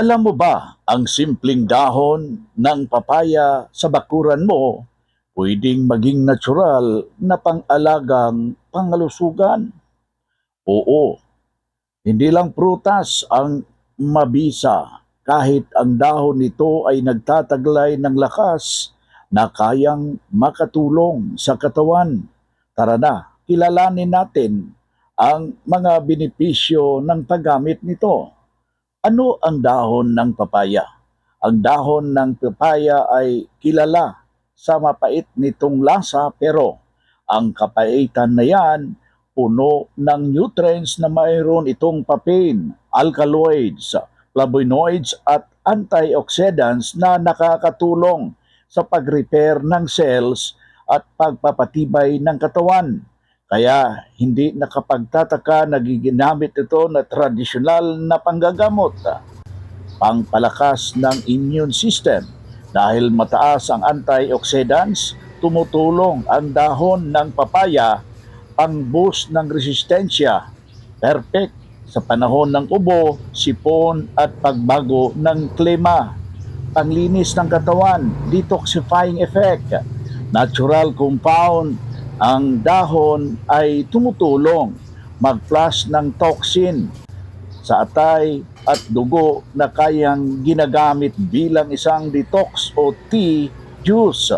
Alam mo ba ang simpleng dahon ng papaya sa bakuran mo pwedeng maging natural na pang-alagang pangalusugan? Oo, hindi lang prutas ang mabisa kahit ang dahon nito ay nagtataglay ng lakas na kayang makatulong sa katawan. Tara na, kilalanin natin ang mga benepisyo ng paggamit nito. Ano ang dahon ng papaya? Ang dahon ng papaya ay kilala sa mapait nitong lasa pero ang kapaitan na yan puno ng nutrients na mayroon itong papain, alkaloids, flavonoids at antioxidants na nakakatulong sa pag-repair ng cells at pagpapatibay ng katawan. Kaya hindi nakapagtataka na giginamit ito na tradisyonal na panggagamot, pangpalakas ng immune system. Dahil mataas ang antioxidants, tumutulong ang dahon ng papaya pang-boost ng resistensya. Perfect sa panahon ng ubo, sipon at pagbago ng klima. Panglinis ng katawan, detoxifying effect. Natural compound, ang dahon ay tumutulong mag-flush ng toxin sa atay at dugo na kayang ginagamit bilang isang detox o tea juice.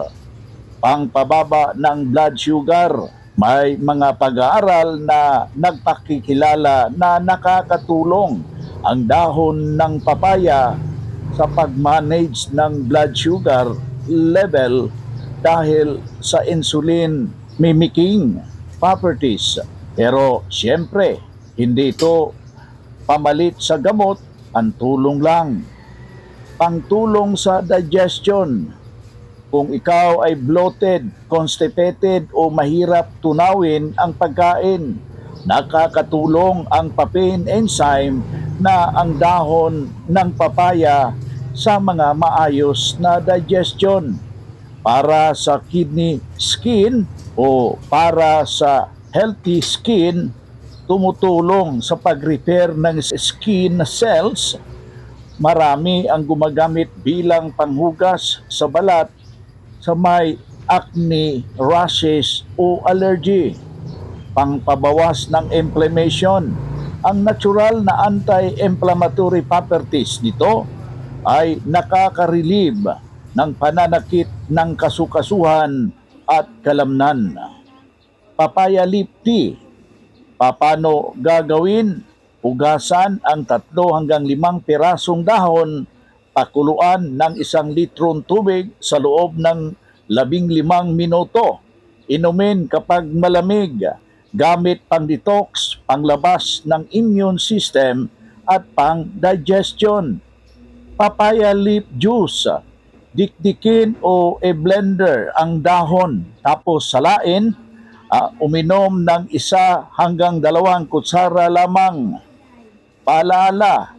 Pangpababa ng blood sugar. May mga pag-aaral na nagpakikilala na nakakatulong ang dahon ng papaya sa pag-manage ng blood sugar level dahil sa insulin mimicking properties. Pero siyempre, hindi ito pamalit sa gamot, ang tulong lang. Pangtulong sa digestion. Kung ikaw ay bloated, constipated o mahirap tunawin ang pagkain, nakakatulong ang papain enzyme na ang dahon ng papaya sa mga maayos na digestion para sa kidney skin o para sa healthy skin tumutulong sa pag-repair ng skin cells. Marami ang gumagamit bilang panghugas sa balat sa may acne, rashes o allergy. Pangpabawas ng inflammation. Ang natural na anti-inflammatory properties nito ay nakaka-relieve ng pananakit ng kasukasuhan at kalamnan. Papaya leaf tea Paano gagawin? Hugasan ang tatlo hanggang limang pirasong dahon, pakuluan ng isang litron tubig sa loob ng labing limang minuto. Inumin kapag malamig, gamit pang detox, panglabas ng immune system at pang digestion. Papaya leaf juice, dikdikin o e-blender ang dahon tapos salain uh, uminom ng isa hanggang dalawang kutsara lamang. Paalala,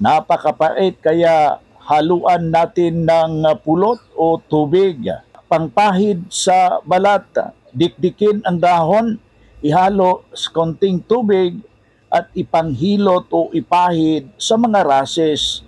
napakapait kaya haluan natin ng pulot o tubig. Pangpahid sa balat, dikdikin ang dahon, ihalo sa konting tubig at ipanghilot o ipahid sa mga rashes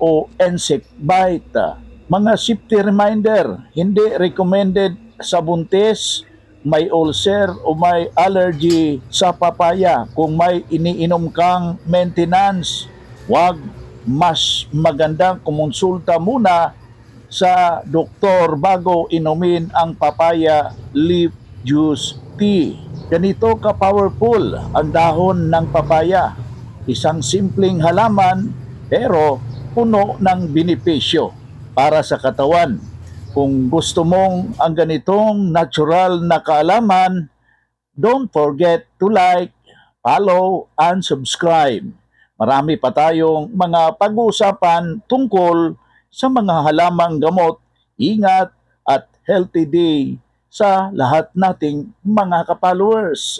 o insect bite. Mga safety reminder, hindi recommended sa buntis, may ulcer o may allergy sa papaya, kung may iniinom kang maintenance, wag mas magandang kumonsulta muna sa doktor bago inumin ang papaya leaf juice tea. Ganito ka-powerful ang dahon ng papaya. Isang simpleng halaman pero puno ng benepisyo para sa katawan kung gusto mong ang ganitong natural na kaalaman, don't forget to like, follow, and subscribe. Marami pa tayong mga pag-uusapan tungkol sa mga halamang gamot, ingat at healthy day sa lahat nating mga kapaloers.